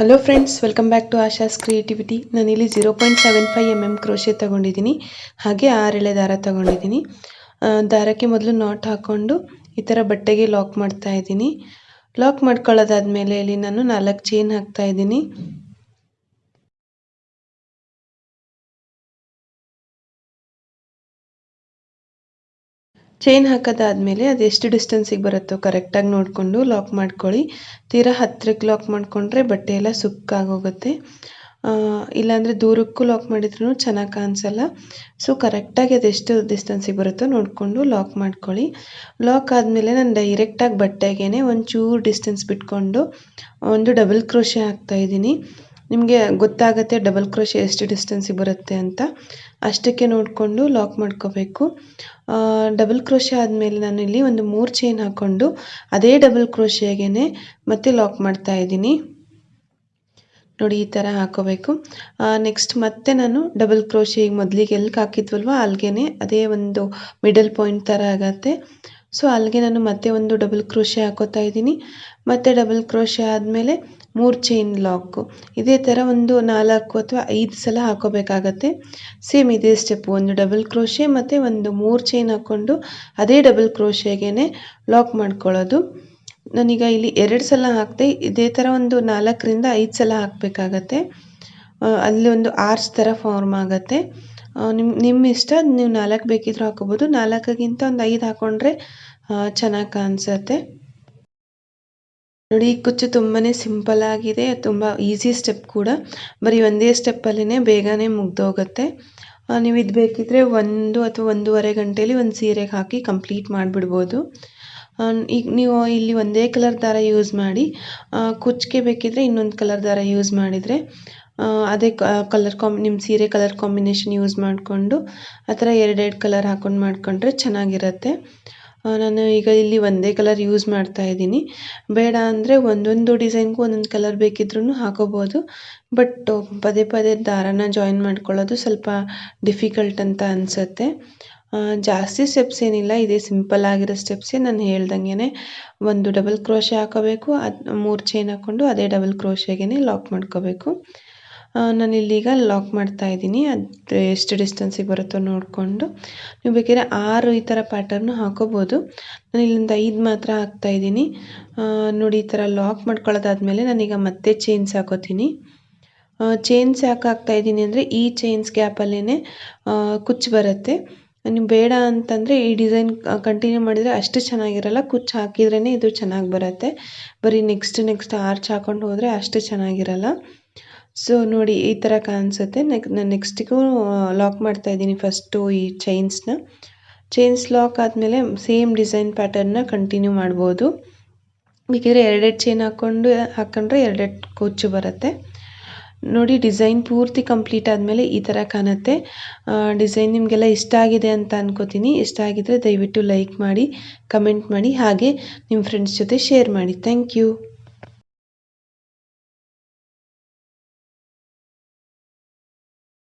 Hello friends welcome back to Asha's creativity ನಾನಿಲ್ಲಿ zero point seven five M M crochet ತೊಗೊಂಡಿದ್ದೀನಿ. ಹಾಗೆ ಆರೆಳೆ ದಾರ ತೊಗೊಂಡಿದ್ದೀನಿ. ದಾರಕ್ಕೆ ಮೊದಲು ನಾಟ್ ಹಾಕ್ಕೊಂಡು ಈ ಥರ ಬಟ್ಟೆಗೆ ಲಾಕ್ ಮಾಡ್ತಾ ಇದ್ದೀನಿ. ಲಾಕ್ ಮಾಡ್ಕೊಳ್ಳೋದಾದ್ಮೇಲೆ ಇಲ್ಲಿ ನಾನು ನಾಲ್ಕು ಚೈನ್ ಹಾಕ್ತಾ ಇದ್ದೀನಿ. ಚೈನ್ ಹಾಕೋದಾದ್ಮೇಲೆ ಅದು ಎಷ್ಟು ಡಿಸ್ಟೆನ್ಸಿಗೆ ಬರುತ್ತೋ ಕರೆಕ್ಟಾಗಿ ನೋಡಿಕೊಂಡು ಲಾಕ್ ಮಾಡ್ಕೊಳ್ಳಿ. ತೀರಾ ಹತ್ತಿರಕ್ಕೆ ಲಾಕ್ ಮಾಡಿಕೊಂಡ್ರೆ ಬಟ್ಟೆ ಎಲ್ಲ ಸುಕ್ಕಾಗೋಗುತ್ತೆ. ಇಲ್ಲಾಂದರೆ ದೂರಕ್ಕೂ ಲಾಕ್ ಮಾಡಿದ್ರೂ ಚೆನ್ನಾಗಿ ಕಾಣಿಸಲ್ಲ. ಸೊ, ಕರೆಕ್ಟಾಗಿ ಅದೆಷ್ಟು ಡಿಸ್ಟೆನ್ಸಿಗೆ ಬರುತ್ತೋ ನೋಡಿಕೊಂಡು ಲಾಕ್ ಮಾಡ್ಕೊಳ್ಳಿ. ಲಾಕ್ ಆದಮೇಲೆ ನಾನು ಡೈರೆಕ್ಟಾಗಿ ಬಟ್ಟೆಗೇ ಒಂಚೂರು ಡಿಸ್ಟೆನ್ಸ್ ಬಿಟ್ಕೊಂಡು ಒಂದು ಡಬಲ್ ಕ್ರೋಶೆ ಹಾಕ್ತಾ ಇದ್ದೀನಿ. ನಿಮಗೆ ಗೊತ್ತಾಗುತ್ತೆ ಡಬಲ್ ಕ್ರೋಶ್ ಎಷ್ಟು ಡಿಸ್ಟೆನ್ಸಿಗೆ ಬರುತ್ತೆ ಅಂತ. ಅಷ್ಟಕ್ಕೆ ನೋಡಿಕೊಂಡು ಲಾಕ್ ಮಾಡ್ಕೋಬೇಕು. ಡಬಲ್ ಕ್ರೋಶೆ ಆದಮೇಲೆ ನಾನು ಇಲ್ಲಿ ಒಂದು ಮೂರು ಚೈನ್ ಹಾಕ್ಕೊಂಡು ಅದೇ ಡಬಲ್ ಕ್ರೋಶಿಯಾಗೇ ಮತ್ತೆ ಲಾಕ್ ಮಾಡ್ತಾ ಇದ್ದೀನಿ. ನೋಡಿ, ಈ ಥರ ಹಾಕೋಬೇಕು. ನೆಕ್ಸ್ಟ್ ಮತ್ತೆ ನಾನು ಡಬಲ್ ಕ್ರೋಶಿಯಾಗಿ ಮೊದಲಿಗೆ ಎಲ್ಲಿ ಹಾಕಿದ್ವಲ್ವ ಅಲ್ಲಿಗೆ ಅದೇ ಒಂದು ಮಿಡಲ್ ಪಾಯಿಂಟ್ ಥರ ಆಗತ್ತೆ. ಸೊ ಅಲ್ಲಿಗೆ ನಾನು ಮತ್ತೆ ಒಂದು ಡಬಲ್ ಕ್ರೋಶೆ ಹಾಕೋತಾ ಇದ್ದೀನಿ. ಮತ್ತೆ ಡಬಲ್ ಕ್ರೋಶೆ ಆದಮೇಲೆ ಮೂರು ಚೈನ್ ಲಾಕು ಇದೇ ಥರ ಒಂದು ನಾಲ್ಕು ಅಥವಾ ಐದು ಸಲ ಹಾಕೋಬೇಕಾಗುತ್ತೆ. ಸೇಮ್ ಇದೇ ಸ್ಟೆಪ್ ಒಂದು ಡಬಲ್ ಕ್ರೋಶೆ ಮತ್ತು ಒಂದು ಮೂರು ಚೈನ್ ಹಾಕ್ಕೊಂಡು ಅದೇ ಡಬಲ್ ಕ್ರೋಶೆಗೇ ಲಾಕ್ ಮಾಡ್ಕೊಳ್ಳೋದು. ನಾನೀಗ ಇಲ್ಲಿ ಎರಡು ಸಲ ಹಾಕಿದೆ, ಇದೇ ಥರ ಒಂದು ನಾಲ್ಕರಿಂದ ಐದು ಸಲ ಹಾಕಬೇಕಾಗತ್ತೆ. ಅಲ್ಲಿ ಒಂದು ಆರ್ಚ್ ಥರ ಫಾರ್ಮ್ ಆಗುತ್ತೆ. ನಿಮ್ಮ ನಿಮ್ಮ ಇಷ್ಟ, ನೀವು ನಾಲ್ಕು ಬೇಕಿದ್ರೂ ಹಾಕೋಬೋದು. ನಾಲ್ಕಕ್ಕಿಂತ ಒಂದು ಐದು ಹಾಕ್ಕೊಂಡ್ರೆ ಚೆನ್ನಾಗಿ ಕಾಣಿಸುತ್ತೆ. ನೋಡಿ ಈ ಕುಚ್ಚು ತುಂಬಾನೇ ಸಿಂಪಲ್ ಆಗಿದೆ, ತುಂಬಾ ಈಸಿ ಸ್ಟೆಪ್ ಕೂಡ. ಬರೀ ಒಂದೇ ಸ್ಟೆಪ್ ಅಲ್ಲಿನೇ ಬೇಗನೆ ಮುಗ್ದೋಗುತ್ತೆ. ನೀವು ಇದು ಬೇಕಿದ್ರೆ ಒಂದು ಅಥವಾ ಒಂದೂವರೆ ಗಂಟೆಯಲ್ಲಿ ಒಂದು ಸೀರೆಗೆ ಹಾಕಿ ಕಂಪ್ಲೀಟ್ ಮಾಡಿಬಿಡ್ಬೋದು. ಈಗ ನೀವು ಇಲ್ಲಿ ಒಂದೇ ಕಲರ್ ದಾರ ಯೂಸ್ ಮಾಡಿ ಕುಚ್ಚಿಗೆ ಬೇಕಿದ್ರೆ ಇನ್ನೊಂದು ಕಲರ್ ದಾರ ಯೂಸ್ ಮಾಡಿದರೆ ಅದೇ ಕಲರ್ ಕಾಂಬ್ ನಿಮ್ಮ ಸೀರೆ ಕಲರ್ ಕಾಂಬಿನೇಷನ್ ಯೂಸ್ ಮಾಡಿಕೊಂಡು, ಆ ಥರ ಎರಡೆರಡು ಕಲರ್ ಹಾಕೊಂಡು ಮಾಡಿಕೊಂಡ್ರೆ ಚೆನ್ನಾಗಿರುತ್ತೆ. ನಾನು ಈಗ ಇಲ್ಲಿ ಒಂದೇ ಕಲರ್ ಯೂಸ್ ಮಾಡ್ತಾ ಇದ್ದೀನಿ. ಬೇಡ ಅಂದರೆ ಒಂದೊಂದು ಡಿಸೈನ್ಗೂ ಒಂದೊಂದು ಕಲರ್ ಬೇಕಿದ್ರೂ ಹಾಕೋಬೋದು. ಬಟ್ ಪದೇ ಪದೇ ದಾರನ ಜಾಯಿನ್ ಮಾಡ್ಕೊಳ್ಳೋದು ಸ್ವಲ್ಪ ಡಿಫಿಕಲ್ಟ್ ಅಂತ ಅನಿಸುತ್ತೆ. ಜಾಸ್ತಿ ಸ್ಟೆಪ್ಸ್ ಏನಿಲ್ಲ, ಇದೇ ಸಿಂಪಲ್ ಆಗಿರೋ ಸ್ಟೆಪ್ಸೇ ನಾನು ಹೇಳ್ದಂಗೆ ಒಂದು ಡಬಲ್ ಕ್ರೋಶೆ ಹಾಕೋಬೇಕು, ಅದು ಮೂರು ಚೈನ್ ಹಾಕ್ಕೊಂಡು ಅದೇ ಡಬಲ್ ಕ್ರೋಶೆಗೆ ಲಾಕ್ ಮಾಡ್ಕೋಬೇಕು. ನಾನಿಲ್ಲೀಗ ಲಾಕ್ ಮಾಡ್ತಾ ಇದ್ದೀನಿ. ಅದು ಎಷ್ಟು ಡಿಸ್ಟೆನ್ಸಿಗೆ ಬರುತ್ತೋ ನೋಡಿಕೊಂಡು. ನೀವು ಬೇಕಿದ್ರೆ ಆರು ಈ ಥರ ಪ್ಯಾಟರ್ನು ಹಾಕೋಬೋದು. ನಾನು ಇಲ್ಲಿಂದ ಐದು ಮಾತ್ರ ಹಾಕ್ತಾ ಇದ್ದೀನಿ. ನೋಡಿ ಈ ಥರ ಲಾಕ್ ಮಾಡ್ಕೊಳ್ಳೋದಾದ್ಮೇಲೆ ನಾನೀಗ ಮತ್ತೆ ಚೈನ್ಸ್ ಹಾಕೋತೀನಿ. ಚೈನ್ಸ್ ಯಾಕೆ ಹಾಕ್ತಾ ಇದ್ದೀನಿ ಅಂದರೆ ಈ ಚೈನ್ಸ್ ಗ್ಯಾಪಲ್ಲೇ ಕುಚ್ಚು ಬರುತ್ತೆ. ನೀವು ಬೇಡ ಅಂತಂದರೆ ಈ ಡಿಸೈನ್ ಕಂಟಿನ್ಯೂ ಮಾಡಿದರೆ ಅಷ್ಟು ಚೆನ್ನಾಗಿರಲ್ಲ. ಕುಚ್ಚು ಹಾಕಿದ್ರೇ ಇದು ಚೆನ್ನಾಗಿ ಬರುತ್ತೆ. ಬರೀ ನೆಕ್ಸ್ಟ್ ನೆಕ್ಸ್ಟ್ ಆರ್ಚ್ ಹಾಕ್ಕೊಂಡು ಹೋದರೆ ಅಷ್ಟು ಚೆನ್ನಾಗಿರಲ್ಲ. ಸೊ ನೋಡಿ ಈ ಥರ ಕಾಣಿಸುತ್ತೆ. ನೆಕ್ ನಾನು ನೆಕ್ಸ್ಟಿಗೂ ಲಾಕ್ ಮಾಡ್ತಾ ಇದ್ದೀನಿ ಫಸ್ಟು ಈ ಚೈನ್ಸ್ನ ಚೈನ್ಸ್ ಲಾಕ್ ಆದಮೇಲೆ ಸೇಮ್ ಡಿಸೈನ್ ಪ್ಯಾಟರ್ನ ಕಂಟಿನ್ಯೂ ಮಾಡ್ಬೋದು. ಬೇಕಿದ್ರೆ ಎರಡೆರಡು ಚೈನ್ ಹಾಕ್ಕೊಂಡು ಹಾಕ್ಕೊಂಡ್ರೆ ಎರಡೆರಡು ಕುಚ್ಚು ಬರುತ್ತೆ. ನೋಡಿ, ಡಿಸೈನ್ ಪೂರ್ತಿ ಕಂಪ್ಲೀಟ್ ಆದಮೇಲೆ ಈ ಥರ ಕಾಣುತ್ತೆ. ಡಿಸೈನ್ ನಿಮಗೆಲ್ಲ ಇಷ್ಟ ಆಗಿದೆ ಅಂತ ಅನ್ಕೋತೀನಿ. ಇಷ್ಟ ಆಗಿದ್ರೆ ದಯವಿಟ್ಟು ಲೈಕ್ ಮಾಡಿ, ಕಮೆಂಟ್ ಮಾಡಿ, ಹಾಗೆ ನಿಮ್ಮ ಫ್ರೆಂಡ್ಸ್ ಜೊತೆ ಶೇರ್ ಮಾಡಿ. Thank you.